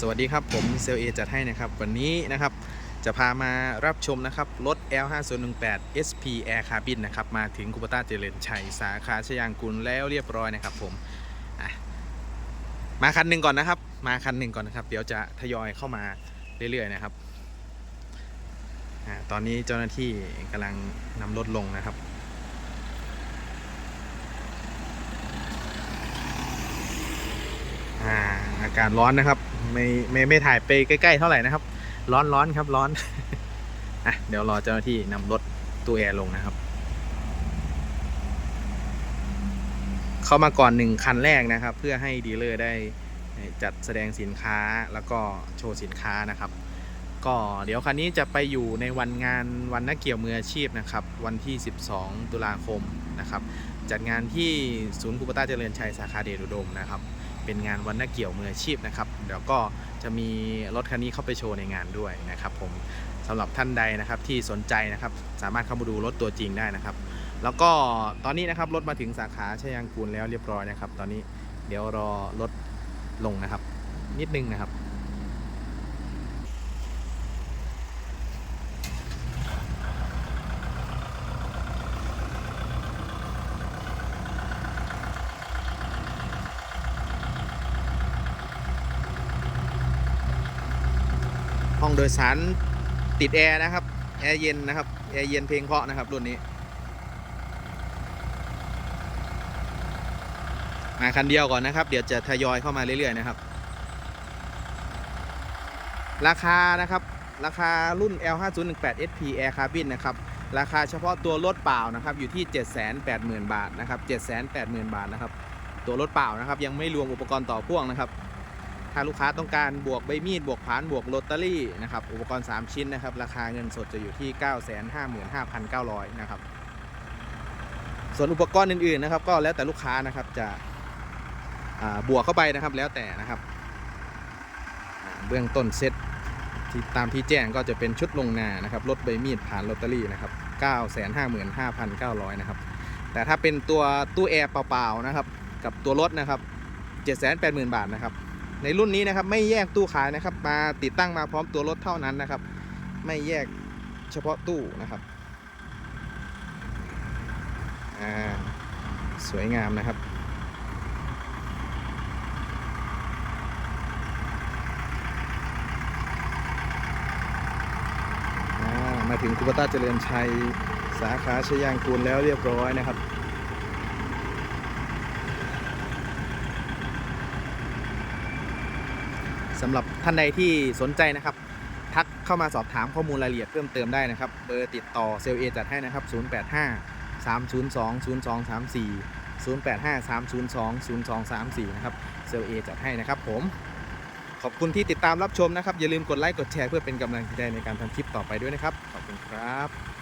สวัสดีครับผมเซลเอจัดให้นะครับ วันนี้นะครับ จะพามารับชมนะครับ รถ L5018 SP Air Cabin นะครับ มาถึงกุปต้าเจริญชัย สาขาชยางกุลแล้วเรียบร้อยนะครับผมมาคันหนึ่งก่อนนะครับ มาคันหนึ่งก่อนนะครับ เดี๋ยวจะทยอยเข้ามาเรื่อยๆนะครับอตอนนี้เจ้าหน้าที่กำลังนำรถลงนะครับ อ่าอากาศร้อนนะครับ ไม่ไม่ไม่ถ่ายไปใกล้ ๆ เท่าไหร่นะครับ ร้อนร้อนครับร้อนอะเดี๋ยวรอเจ้าหน้าที่นำรถตู้แอร์ลงนะครับ เข้ามาก่อนหนึ่งคันแรกนะครับ เพื่อให้ดีลเลอร์ได้จัดแสดงสินค้าแล้วก็โชว์สินค้านะครับ ก็เดี๋ยวคันนี้จะไปอยู่ในวันงานวันนักเกี่ยวมืออาชีพนะครับ วันที่ 12 ตุลาคมนะครับ จัดงานที่ศูนย์คูปตาเจริญชัยสาขาเดชอุดมนะครับ เป็นงานวันนักเกี่ยวมืออาชีพนะครับ เดี๋ยวก็จะมีรถคันนี้เข้าไปโชว์ในงานด้วยนะครับ ผมสำหรับท่านใดนะครับที่สนใจนะครับสามารถเข้ามาดูรถตัวจริงได้นะครับ แล้วก็ตอนนี้นะครับรถมาถึงสาขาชยางกูลแล้วเรียบร้อยนะครับ ตอนนี้เดี๋ยวรอรถลงนะครับ นิดนึงนะครับ ห้องโดยสารติดแอร์นะครับ แอร์เย็นนะครับ แอร์เย็นเพลงเพาะนะครับรุ่นนี้ มาคันเดียวก่อนนะครับ เดี๋ยวจะทยอยเข้ามาเรื่อยๆนะครับ ราคานะครับ ราคารุ่น L5018 SP Air Cabin นะครับราคาเฉพาะตัวรถเปล่านะครับอยู่ที่ 780,000 บาทนะครับ780,000 บาทนะครับตัวรถเปล่านะครับยังไม่รวมอุปกรณ์ต่อพ่วงนะครับ ถ้าลูกค้าต้องการบวกใบมีด บวกผานบวกลอตเตอรี่นะครับอุปกรณ์ 3 ชิ้นนะครับ ราคาเงินสดจะอยู่ที่ 955,900 นะครับ ส่วนอุปกรณ์อื่นๆนะครับ ก็แล้วแต่ลูกค้านะครับจะบวกเข้าไปนะครับแล้วแต่นะครับ เบื้องต้นเซตที่ตามที่แจ้งก็จะเป็นชุดลงนานะครับลดใบมีดผ่านลอตเตอรี่นะครับ 955,900 นะครับ แต่ถ้าเป็นตัวตู้แอร์เปล่าๆนะครับ กับตัวรถนะครับ 780,000 บาทนะครับ ในรุ่นนี้นะครับ ไม่แยกตู้ขายนะครับ มาติดตั้งมาพร้อมตัวรถเท่านั้นนะครับ ไม่แยกเฉพาะตู้นะครับอ่าสวยงามนะครับมาถึงคูปต้าเจริญชัยสาขาชยางกูลแล้วเรียบร้อยนะครับ สำหรับท่านใดที่สนใจนะครับ ทักเข้ามาสอบถามข้อมูลรายละเอียดเพิ่มเติมได้นะครับ เบอร์ติดต่อเซลเอจัดให้นะครับ 085 302 0234 085 302 0234 นะครับ เซลเอจัดให้นะครับผม ขอบคุณที่ติดตามรับชมนะครับ อย่าลืมกดไลค์ กดแชร์เพื่อเป็นกำลังใจในการทำคลิปต่อไปด้วยนะครับ ขอบคุณครับ